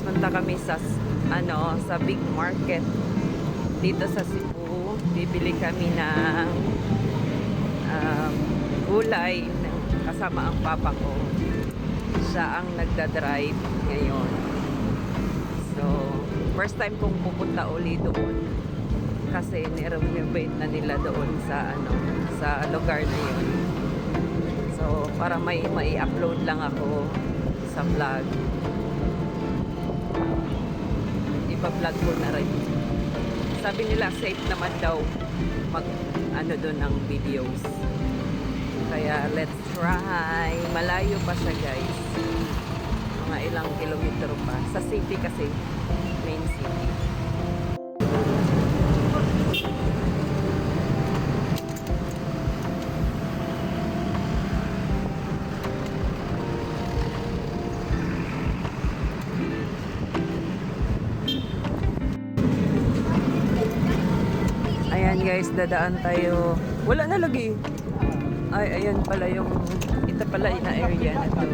punta kami sa ano, sa big market dito sa Cebu. Bibili kami ng um, gulay kasama ang papa ko. Siya ang nagda-drive ngayon. So, first time kong pupunta uli doon kasi ni-renovate na nila doon sa ano sa lugar na yun. So, para may mai-upload lang ako sa vlog. Ipa-vlog ko na rin. Sabi nila safe naman daw mag ano doon ng videos. Kaya let's try. Malayo pa siya guys. Mga ilang kilometro pa. Sa city kasi. Main city. Guys, dadaan tayo. Wala na lagi. Ay, ayan pala yung, ito pala yung area na to.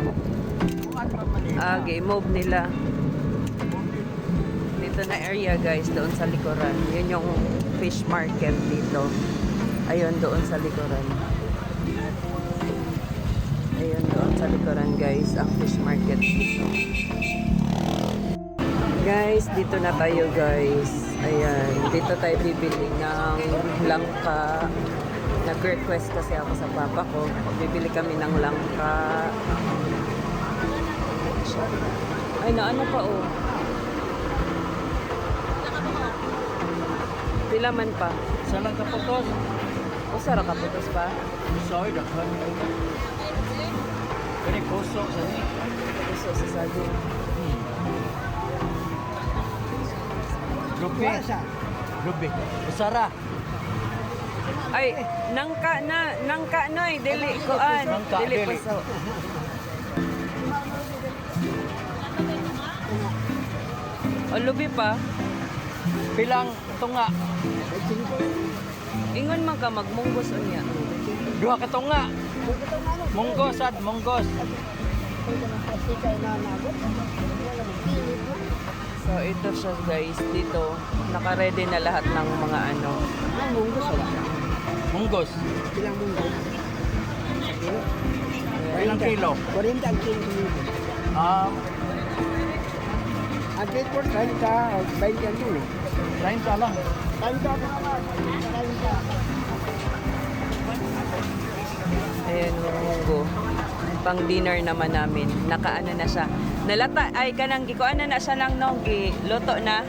Ah, game move nila. Dito na area guys, doon sa likuran. Yun yung fish market dito. Ayun, doon sa likuran. Ayun, doon sa likuran guys, ang fish market dito. Guys, dito na tayo guys. Ayan, dito tayo bibili ng langka. Nag-request kasi ako sa papa ko. Bibili kami ng langka. Ay, na ano pa oh. Pila man pa. Isa lang kaputos. O, sara ka putos pa. Sorry, dakhan. Kani puso sa ni. Gusto sa saging. Grupi. Grupi. Usara. Ay, nangka na, nangka na eh, dili koan. Nangka, Dili puso. O, lubi pa. Pilang tunga. Ingon man ka magmunggos unya. Duha ka tunga. Munggos sad, munggos. So ito siya guys, dito naka-ready na lahat ng mga ano. Munggos. Ilang mundo? Ilang kilo? 40 ang kilo dito. Um, Ang date for 30 o 20 ang kilo. 30 lang. 30 ako naman. 30. Ayan, munggo. Pang dinner naman namin. Nakaano na siya. Nalata, ay kanang gikuan na na siya ng no, gi luto na.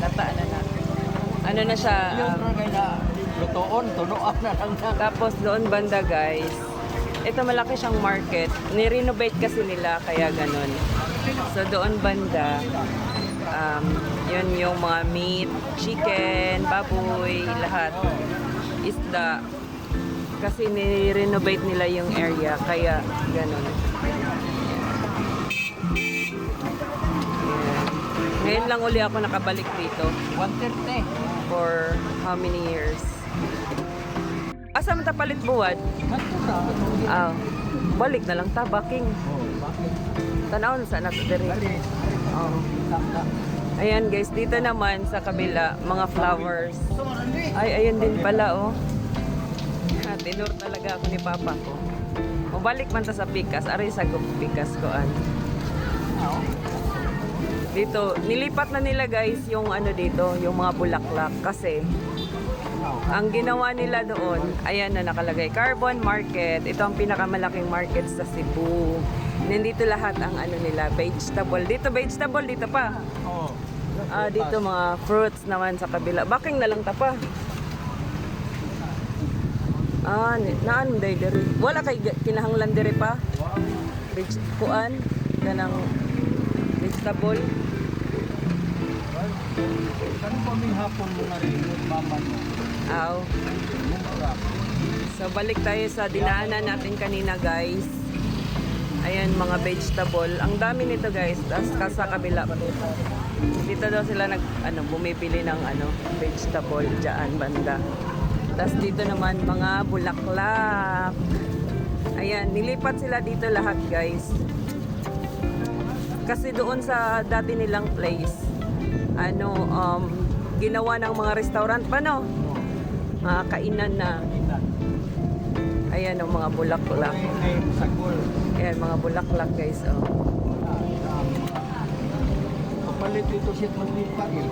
Lata na na. Ano na siya, Yung um, na lutoon, tunuan na lang na. Tapos doon banda guys, ito malaki siyang market. Ni-renovate kasi nila kaya ganun. So doon banda, um, yun yung mga meat, chicken, baboy, lahat. Isda. Kasi ni-renovate nila yung area kaya ganun. Ngayon lang uli ako nakabalik dito 130. for how many years? Asa man palit buwad? Ah, balik na lang ta baking. Bakit? Tanaw na sa nato diri. Oh. Ayan guys, dito naman sa kabila, mga flowers. Ay, ayun din pala oh. Ha, tinur talaga ako ni papa ko. O balik man ta sa Pikas, ari sa Pikas ko an. Dito, nilipat na nila guys yung ano dito, yung mga bulaklak kasi Ang ginawa nila doon, ayan na nakalagay, Carbon Market. Ito ang pinakamalaking market sa Cebu. Nandito lahat ang ano nila, vegetable. Dito vegetable, dito pa. Oo. Ah, dito mga fruits naman sa kabila. Baking na lang tapa. Ah, naan day diri. Wala kay kinahanglan diri pa. Veg kuan kanang vegetable. Kano pa may hapon mo na rin, mama mo? Aw. So balik tayo sa dinaanan natin kanina guys. Ayan mga vegetable. Ang dami nito guys. Tapos ka sa kabila. Dito daw sila nag ano bumibili ng ano vegetable diyan banda. Tapos dito naman mga bulaklak. Ayan, nilipat sila dito lahat guys. Kasi doon sa dati nilang place, ano, um, ginawa ng mga restaurant pa, no? Mga kainan na. Ayan, ang mga bulaklak. Ayan, mga bulaklak, guys. Oh. Kapalit ito siya maglipat eh.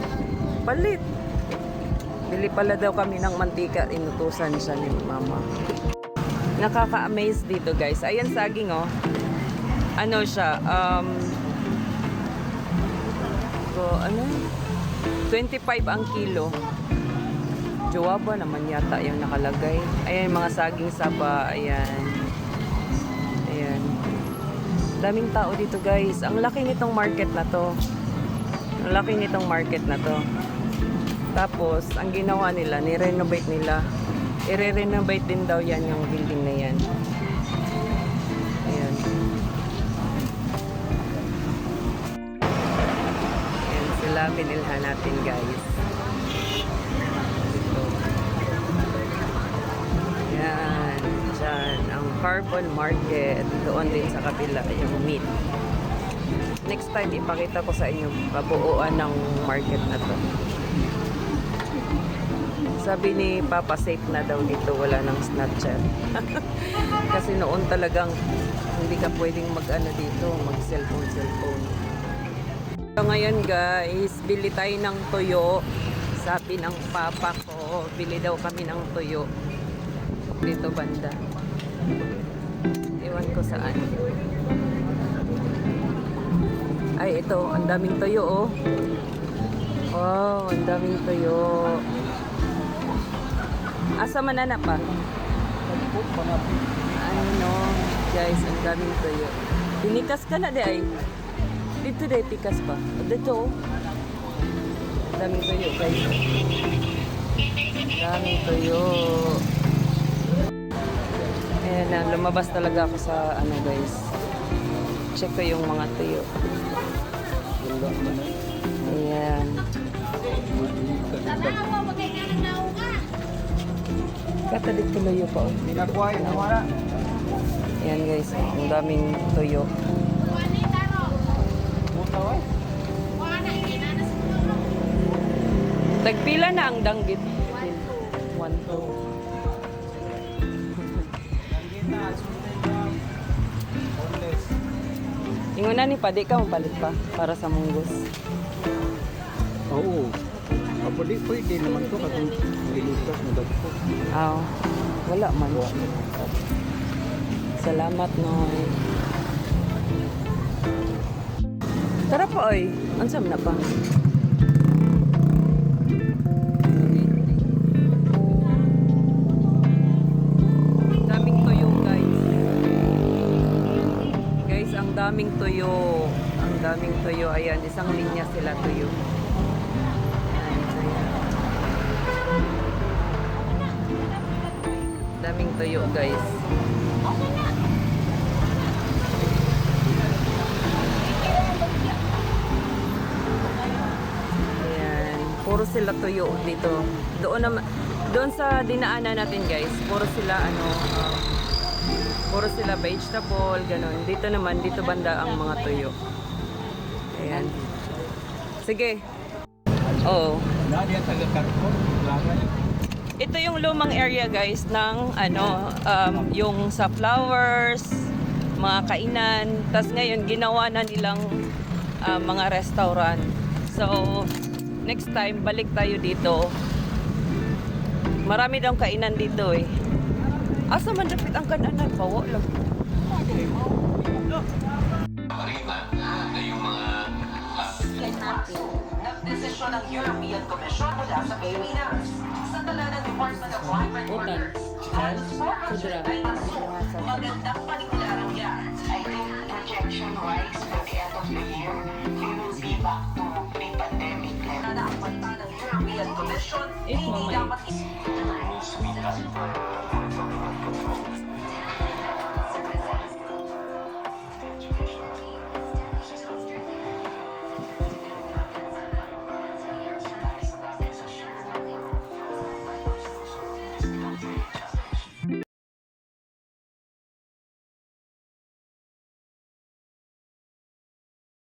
Palit. Bili pala daw kami ng mantika. Inutusan siya ni mama. Nakaka-amaze dito, guys. Ayan, saging, oh. Ano siya, um, so, ano, 25 ang kilo. Jawaba naman yata yung nakalagay. Ayan, mga saging saba. Ayan. Ayan. Daming tao dito, guys. Ang laki nitong market na to. Ang laki nitong market na to. Tapos, ang ginawa nila, ni-renovate nila. I-renovate din daw yan yung building na yan. Ayan sila, binilhan natin guys. Ito. Ayan. Diyan, ang carbon market. Doon din sa kabila, yung meat. Next time, ipakita ko sa inyo kabuuan ng market na to. Sabi ni Papa, safe na daw dito, wala nang snatcher. Kasi noon talagang hindi ka pwedeng mag-ano dito, mag-cellphone, cellphone. So ngayon guys, bili tayo ng tuyo. Sabi ng papa ko, bili daw kami ng tuyo. Dito banda. Iwan ko saan. Ay, ito, ang daming tuyo oh. Wow, ang daming tuyo. Asa manana pa? Ano, guys, ang daming tuyo. Pinikas ka na di ay. Dito di pikas pa. Dito. oh. Daming tuyo, guys. Daming tuyo. Ayan na, lumabas talaga ako sa ano guys. Check ko yung mga tuyo. Ayan. Kata dito tuyo pa. oh. Ayan guys, ang daming tuyo. Tagpila na ang danggit. One, two. Ingon na ni pa, di ka mapalit pa para sa munggos. Oo. Kapuli pwede naman to kasi nilipas na dagpo. Aw, wala man. Salamat noy. Tara pa oy. Ansam na pa. Daming tuyo, guys. Guys, ang daming tuyo. Ang daming tuyo. Ayan, isang linya sila ayan. Daming tuyo, guys. Ayan. Puro sila tuyo dito. Doon naman, doon sa dinaanan natin, guys, puro sila ano, um, puro sila vegetable, ganun. Dito naman, dito banda ang mga tuyo. Ayan. Sige. Oo. Ito yung lumang area guys ng ano um, yung sa flowers, mga kainan. Tapos ngayon ginawa na nilang uh, mga restaurant. So next time balik tayo dito. Marami daw kainan dito eh. Asa man dapit ang kananan bawa lang. Nagdesisyon ng European Commission mula sa Pilipinas. Sa tala ng Department of Climate Utan. halos 400 ay naso. Magandang panigularang yan. I think projection wise by the end of the year, we will European Commission,